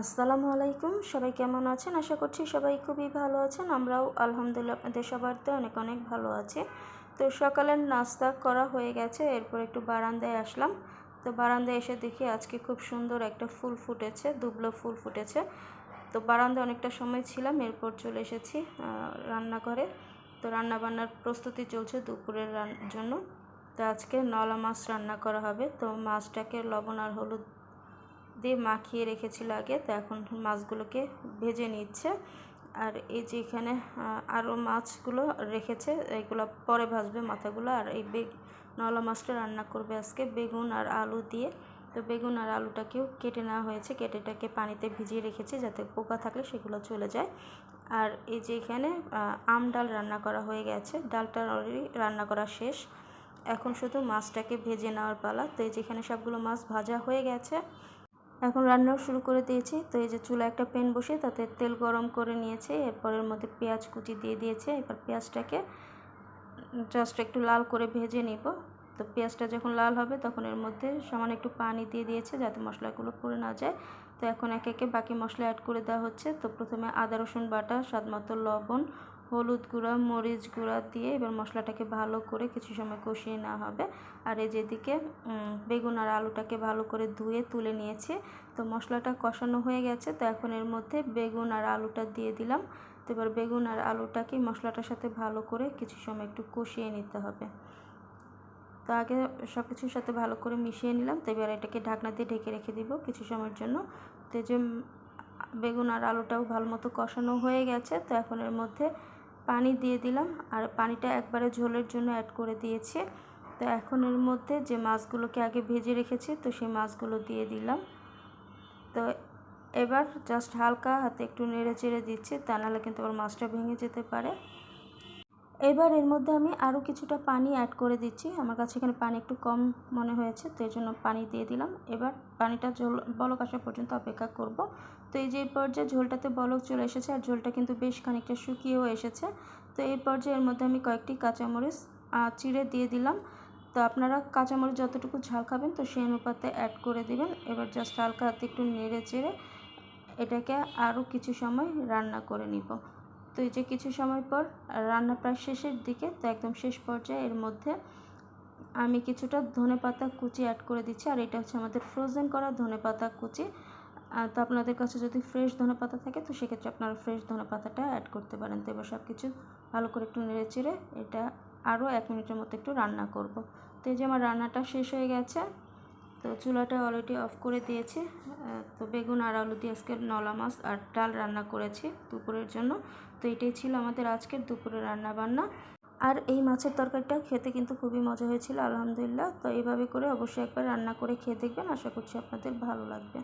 আসসালামু আলাইকুম। সবাই কেমন আছেন? আশা করছি সবাই খুবই ভালো আছেন। আমরাও আলহামদুলিল্লাহ আপনাদের সবারতে অনেক অনেক ভালো আছি। তো সকালের নাস্তা করা হয়ে গেছে, এরপর একটু বারান্দায় আসলাম। তো বারান্দায় এসে দেখি আজকে খুব সুন্দর একটা ফুল ফুটেছে, দুবলো ফুল ফুটেছে। তো বারান্দায় অনেকটা সময় ছিলাম, এরপর চলে এসেছি রান্নাঘরে। তো রান্না বান্নার প্রস্তুতি চলছে দুপুরের জন্য। তো আজকে নলা মাছ রান্না করা হবে। তো মাছটাকে লবণ আর হলুদ দিয়ে মাখিয়ে রেখেছিল আগে, তো এখন মাছগুলোকে ভেজে নিচ্ছে। আর এই যে এখানে আরও মাছগুলো রেখেছে এইগুলো পরে ভাজবে মাথাগুলো। আর এই বেগ নলা মাছটা রান্না করবে আজকে বেগুন আর আলু দিয়ে। তো বেগুন আর আলুটাকেও কেটে নেওয়া হয়েছে। কেটেটাকে পানিতে ভিজিয়ে রেখেছে যাতে পোকা থাকলে সেগুলো চলে যায়। আর এই যে এখানে আম ডাল রান্না করা হয়ে গেছে। ডালটা অলরেডি রান্না করা শেষ। এখন শুধু মাছটাকে ভেজে নেওয়ার পালা। তো এই যেখানে সবগুলো মাছ ভাজা হয়ে গেছে। এখন রান্নাও শুরু করে দিয়েছি। তো এই যে চুলা একটা প্যান বসে তাতে তেল গরম করে নিয়েছে। এরপরের মধ্যে পেঁয়াজ কুচি দিয়ে দিয়েছে। এবার পেঁয়াজটাকে জাস্ট একটু লাল করে ভেজে নিব। তো পেঁয়াজটা যখন লাল হবে তখন এর মধ্যে সামান্য একটু পানি দিয়ে দিয়েছে যাতে মশলাগুলো পড়ে না যায়। তো এখন একে একে বাকি মশলা অ্যাড করে দেওয়া হচ্ছে। তো প্রথমে আদা, রসুন বাটা, স্বাদ মতো লবণ, হলুদ গুঁড়া, মরিচ গুঁড়া দিয়ে এবার মশলাটাকে ভালো করে কিছু সময় কষিয়ে নেওয়া হবে। আর এই যেদিকে বেগুন আর আলুটাকে ভালো করে ধুয়ে তুলে নিয়েছি, তো মশলাটা কষানো হয়ে গেছে। তো এখন এর মধ্যে বেগুন আর আলুটা দিয়ে দিলাম। তো এবার বেগুন আর আলুটাকে মশলাটার সাথে ভালো করে কিছু সময় একটু কষিয়ে নিতে হবে। তো আগে সব কিছুর সাথে ভালো করে মিশিয়ে নিলাম, তো এবার এটাকে ঢাকনা দিয়ে ঢেকে রেখে দিব কিছু সময়ের জন্য। তো যে বেগুন আর আলুটাও ভালো মতো কষানো হয়ে গেছে, তো এখন এর মধ্যে পানি দিয়ে দিলাম। আর পানিটা একবারে ঝোলের জন্য অ্যাড করে দিয়েছি। তো এখন এর মধ্যে যে মাছগুলোকে আগে ভেজে রেখেছি, তো সেই মাছগুলো দিয়ে দিলাম। তো এবার জাস্ট হালকা হাতে একটু নেড়ে চেড়ে দিচ্ছি, তা নাহলে কিন্তু আবার মাছটা ভেঙে যেতে পারে। এবার এর মধ্যে আমি আরও কিছুটা পানি অ্যাড করে দিচ্ছি। আমার কাছে এখানে পানি একটু কম মনে হয়েছে, তো এই জন্য পানি দিয়ে দিলাম। এবার পানিটা ঝোল বলক আসা পর্যন্ত অপেক্ষা করব। তো এই যে এই পর্যায়ে ঝোলটাতে বলক চলে এসেছে আর ঝোলটা কিন্তু বেশ খানিকটা শুকিয়েও এসেছে। তো এই পর্যায়ে এর মধ্যে আমি কয়েকটি কাঁচামরিচ চিড়ে দিয়ে দিলাম। তো আপনারা কাঁচামরিচ যতটুকু ঝাল খাবেন তো সেই অনুপাতে অ্যাড করে দিবেন। এবার জাস্ট হালকা হাতে একটু নেড়ে চেড়ে এটাকে আরও কিছু সময় রান্না করে নিব। তো এই যে কিছু সময় পর, রান্না প্রায় শেষের দিকে, তো একদম শেষ পর্যায়ে এর মধ্যে আমি কিছুটা ধনে পাতা কুচি অ্যাড করে দিচ্ছি, আর এটা হচ্ছে আমাদের ফ্রোজেন করা ধনে পাতা কুচি তো আপনাদের কাছে যদি ফ্রেশ ধনে পাতা থাকে, তো সেক্ষেত্রে আপনারা ফ্রেশ ধনে পাতাটা অ্যাড করতে পারেন। তো এবার সব কিছু ভালো করে একটু নেড়ে চেড়ে এটা আরও এক মিনিটের মতো একটু রান্না করব। তো এই যে আমার রান্নাটা শেষ হয়ে গেছে তো চুলাটা অলরেডি অফ করে দিয়েছে। তো বেগুন আর আলু দিয়ে আজকে নলা মাছ আর ডাল রান্না করেছি দুপুরের জন্য। তো এটাই ছিল আমাদের আজকের দুপুরের রান্না বান্না আর এই মাছের তরকারিটা খেতে কিন্তু খুবই মজা হয়েছিল, আলহামদুলিল্লাহ। তো এইভাবে করে অবশ্যই একবার রান্না করে খেয়ে দেখবেন। আশা করছি আপনাদের ভালো লাগবে।